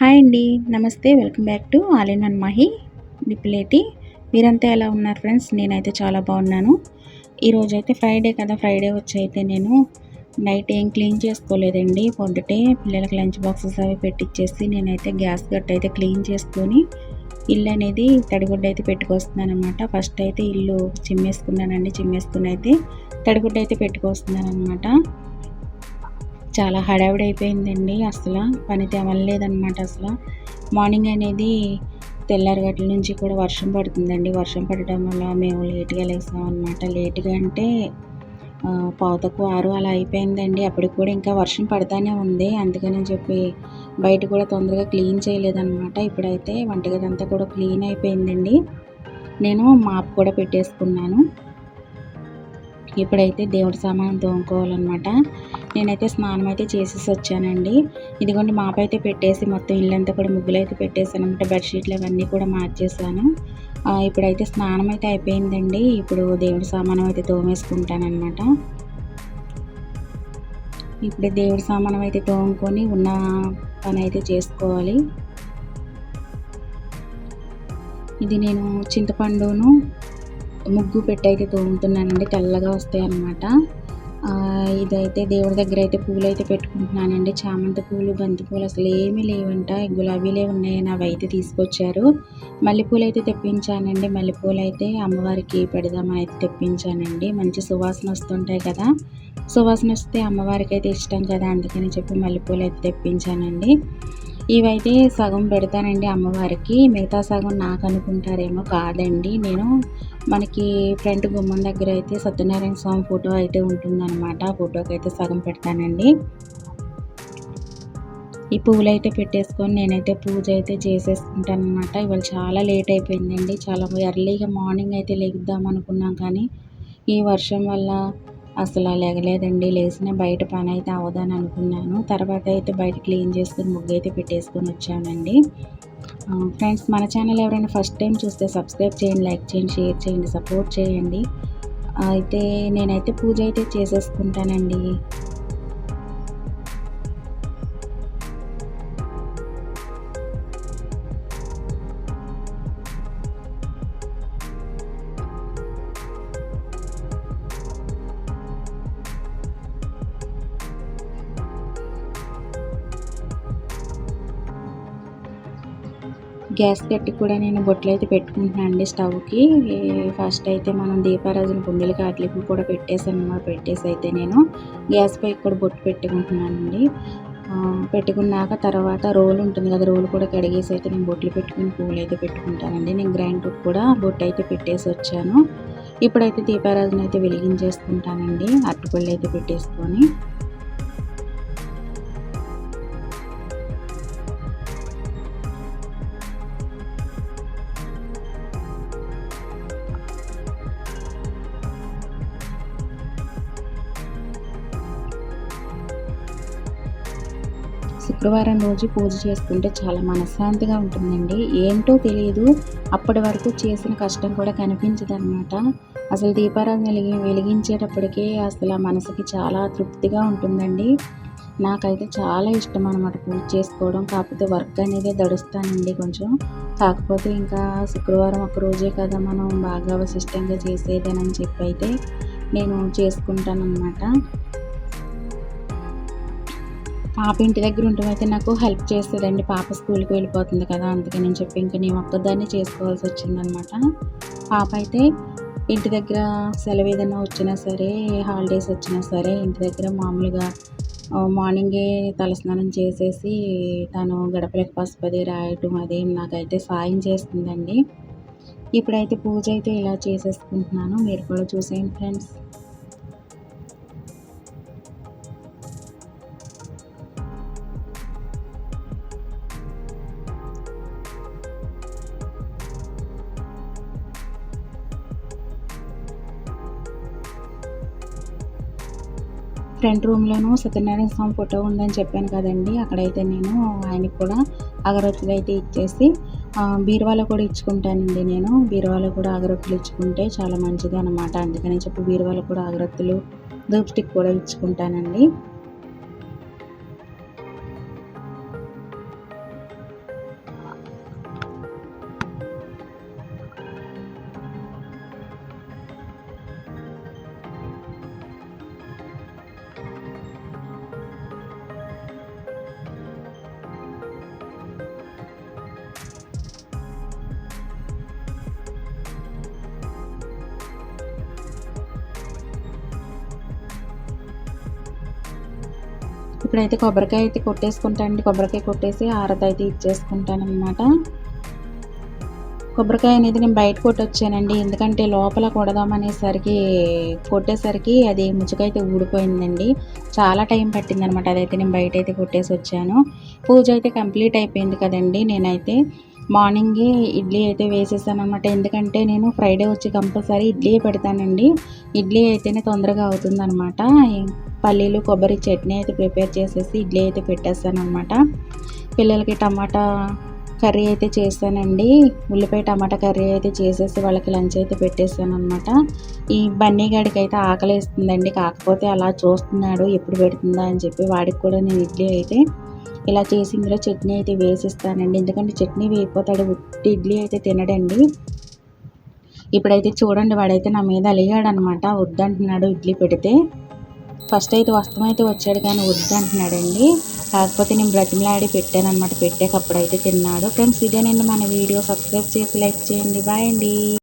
Hi అండి. నమస్తే. Welcome back to all in one Mahi నిప్లేటి మీరంతా ఎలా ఉన్నారు ఫ్రెండ్స్? నేనైతే చాలా బాగున్నాను. ఈరోజు అయితే ఫ్రైడే కదా. ఫ్రైడే వచ్చి అయితే నేను నైట్ ఏం క్లీన్ చేసుకోలేదండి. పొద్దుటే పిల్లలకి లంచ్ బాక్సెస్ అవి పెట్టించేసి నేనైతే గ్యాస్ గట్ట అయితే క్లీన్ చేసుకొని ఇల్లు అనేది తడిగుడ్డ అయితే పెట్టుకొస్తున్నాను అనమాట ఫస్ట్ అయితే ఇల్లు చిమ్మేసుకున్నానండి. చిమ్మేసుకుని అయితే తడిగుడ్డ అయితే పెట్టుకొస్తున్నాను అనమాట చాలా హడావిడి అయిపోయిందండి అసలు. పని తెవలేదనమాట అసలు. మార్నింగ్ అనేది తెల్లారగట్ల నుంచి కూడా వర్షం పడుతుందండి. వర్షం పడటం వల్ల మేము లేట్గా లేసాం అనమాట లేట్గా అంటే పావుతకు ఆరు అలా అయిపోయిందండి. అప్పటికి కూడా ఇంకా వర్షం పడతానే ఉంది. అందుకని చెప్పి బయట కూడా తొందరగా క్లీన్ చేయలేదన్నమాట. ఇప్పుడైతే వంటగది అంతా కూడా క్లీన్ అయిపోయిందండి. నేను మాప్ కూడా పెట్టేసుకున్నాను. ఇప్పుడైతే దేవుడి సామాన్ తోముకోవాలన్నమాట. నేనైతే స్నానం అయితే చేసేసి వచ్చానండి. ఇదిగోండి మాప అయితే పెట్టేసి మొత్తం ఇల్లంతా కూడా ముగ్గులు అయితే పెట్టేసాను అనమాట బెడ్షీట్లు అవన్నీ కూడా మార్చేసాను ఇప్పుడైతే స్నానం అయితే అయిపోయిందండి. ఇప్పుడు దేవుడి సామానం అయితే తోమేసుకుంటానమాట ఇప్పుడు దేవుడి సామానం అయితే తోముకొని ఉన్న పని అయితే చేసుకోవాలి. ఇది నేను చింతపండును ముగ్గు పెట్టి అయితే తోముతున్నానండి తెల్లగా వస్తాయి అన్నమాట ఇదైతే దేవుడి దగ్గర అయితే పూలు అయితే పెట్టుకుంటున్నానండి. చామంతి పూలు బంతి పూలు అసలు ఏమీ లేవంట. గులాబీలే ఉన్నాయని అవి అయితే తీసుకొచ్చారు. మల్లెపూలు అయితే తెప్పించానండి. మల్లెపూలు అయితే అమ్మవారికి పెడదామని అయితే తెప్పించానండి. మంచి సువాసన వస్తుంటాయి కదా. సువాసన వస్తే అమ్మవారికి అయితే ఇష్టం కదా. అందుకని చెప్పి మల్లెపూలు అయితే తెప్పించానండి. ఇవైతే సగం పెడతానండి అమ్మవారికి. మిగతా సగం నాకు అనుకుంటారేమో కాదండి. నేను మనకి ఫ్రంట్ గుమ్మం దగ్గర అయితే సత్యనారాయణ స్వామి ఫోటో అయితే ఉంటుందన్నమాట. ఆ ఫోటోకి అయితే సగం పెడతానండి. ఈ పువ్వులు అయితే పెట్టేసుకొని నేనైతే పూజ అయితే చేసేసుకుంటాను అనమాట ఇవాళ చాలా లేట్ అయిపోయిందండి. చాలా ఎర్లీగా మార్నింగ్ అయితే లెగుద్దాం అనుకున్నాం కానీ ఈ వర్షం వల్ల అసలు లేగలేదండి లేచిన బయట పని అయితే అవదని అనుకున్నాను. తర్వాత అయితే బయట క్లీన్ చేసుకుని ముగ్గు అయితే పెట్టేసుకొని వచ్చానండి. ఫ్రెండ్స్ మన ఛానల్ ఎవరైనా ఫస్ట్ టైం చూస్తే సబ్స్క్రైబ్ చేయండి లైక్ చేయండి షేర్ చేయండి సపోర్ట్ చేయండి. అయితే నేనైతే పూజ అయితే చేసేసుకుంటానండి. గ్యాస్ కట్టి కూడా నేను బొట్లు అయితే పెట్టుకుంటున్నాను అండి స్టవ్కి. ఫస్ట్ అయితే మనం దీపారాజన కుండలు కాట్లకి కూడా పెట్టేసాను అనమాట పెట్టేసి అయితే నేను గ్యాస్ పై కూడా బొట్టు పెట్టుకుంటున్నానండి పెట్టుకున్నాక తర్వాత రోల్ ఉంటుంది కదా రోల్ కూడా కడిగేసి అయితే నేను బొట్లు పెట్టుకుని పూలు అయితే పెట్టుకుంటానండి. నేను గ్రైండర్ కూడా బొట్టు అయితే పెట్టేసి వచ్చాను. ఇప్పుడైతే దీపారాజన అయితే వెలిగించేసుకుంటానండి అట్టుపళ్ళు అయితే పెట్టేసుకొని. శుక్రవారం రోజు పూజ చేసుకుంటే చాలా మనశ్శాంతిగా ఉంటుందండి. ఏంటో తెలియదు అప్పటి వరకు చేసిన కష్టం కూడా కనిపించదు అనమాట అసలు దీపారాధన వెలిగి వెలిగించేటప్పటికే అసలు మనసుకి చాలా తృప్తిగా ఉంటుందండి. నాకైతే చాలా ఇష్టం అనమాట పూజ చేసుకోవడం. కాకపోతే వర్క్ అనేది దడుస్తానండి కొంచెం. కాకపోతే ఇంకా శుక్రవారం ఒక రోజే కదా మనం బాగా అవశిష్టంగా చేసేదేనని చెప్పి అయితే నేను చేసుకుంటాను అనమాట పాప ఇంటి దగ్గర ఉండటమైతే నాకు హెల్ప్ చేస్తుందండి. పాప స్కూల్కి వెళ్ళిపోతుంది కదా అందుకని చెప్పి ఇంకా నేను ఒక్కదాన్ని చేసుకోవాల్సి వచ్చిందనమాట. పాప అయితే ఇంటి దగ్గర సెలవు ఏదైనా వచ్చినా సరే హాలిడేస్ వచ్చినా సరే ఇంటి దగ్గర మామూలుగా మార్నింగే తలస్నానం చేసేసి తను గడపలకు పసుపది రాయటం అదే నాకైతే సాయం చేస్తుందండి. ఇప్పుడైతే పూజ అయితే ఇలా చేసేసుకుంటున్నాను. మీరు కూడా చూసేయండి ఫ్రెండ్స్. ఫ్రంట్ రూమ్లోనూ సత్యనారాయణ స్వామి ఫోటో ఉందని చెప్పాను కదండి. అక్కడైతే నేను ఆయనకి కూడా అగరొత్తులు అయితే ఇచ్చేసి బీరువాలో కూడా ఇచ్చుకుంటానండి నేను. బీరువాలో కూడా అగరొత్తులు ఇచ్చుకుంటే చాలా మంచిది అనమాట అందుకని చెప్పి బీరువాలో కూడా అగరొత్తులు ధూప్ స్టిక్ కూడా ఇచ్చుకుంటానండి. ఇప్పుడైతే కొబ్బరికాయ అయితే కొట్టేసుకుంటానండి కొబ్బరికాయ కొట్టేసి ఆరత అయితే ఇచ్చేసుకుంటాను అనమాట కొబ్బరికాయ అనేది నేను బయట కొట్టొచ్చానండి. ఎందుకంటే లోపల కొడదామనేసరికి కొట్టేసరికి అది ముచ్చుకైతే ఊడిపోయిందండి. చాలా టైం పట్టిందనమాట అదైతే నేను బయట అయితే కొట్టేసి వచ్చాను పూజ అయితే కంప్లీట్ అయిపోయింది కదండి నేనైతే. మార్నింగే ఇడ్లీ అయితే వేసేసాను అనమాట ఎందుకంటే నేను ఫ్రైడే వచ్చి కంపల్సరీ ఇడ్లీ పెడతానండి. ఇడ్లీ అయితేనే తొందరగా అవుతుంది అనమాట పల్లీలు కొబ్బరి చట్నీ అయితే ప్రిపేర్ చేసేసి ఇడ్లీ అయితే పెట్టేస్తాను అనమాట పిల్లలకి టమాటా కర్రీ అయితే చేస్తానండి. ఉల్లిపాయ టమాటా కర్రీ అయితే చేసేసి వాళ్ళకి లంచ్ అయితే పెట్టేస్తాను అనమాట ఈ బన్నీ గడికి అయితే ఆకలిస్తుందండి. కాకపోతే అలా చూస్తున్నాడు ఎప్పుడు పెడుతుందా అని చెప్పి వాడికి కూడా నేను ఇడ్లీ అయితే ఇలా చేసి ఇందులో చట్నీ అయితే వేసిస్తానండి. ఎందుకంటే చట్నీ వేయిపోతాడు ఇడ్లీ అయితే తినడండి. ఇప్పుడైతే చూడండి వాడైతే నా మీద అలిగాడు అనమాట వద్దంటున్నాడు ఇడ్లీ పెడితే. ఫస్ట్ అయితే వస్తమైతే వచ్చాడు కానీ వద్దంటున్నాడండి. కాకపోతే నేను బ్రతిమలాడి పెట్టాను అనమాట పెట్టాక అప్పుడైతే తిన్నాడు. ఫ్రెండ్స్ ఇదేనండి మన వీడియో. సబ్స్క్రైబ్ చేసి లైక్ చేయండి. బాయ్ అండి.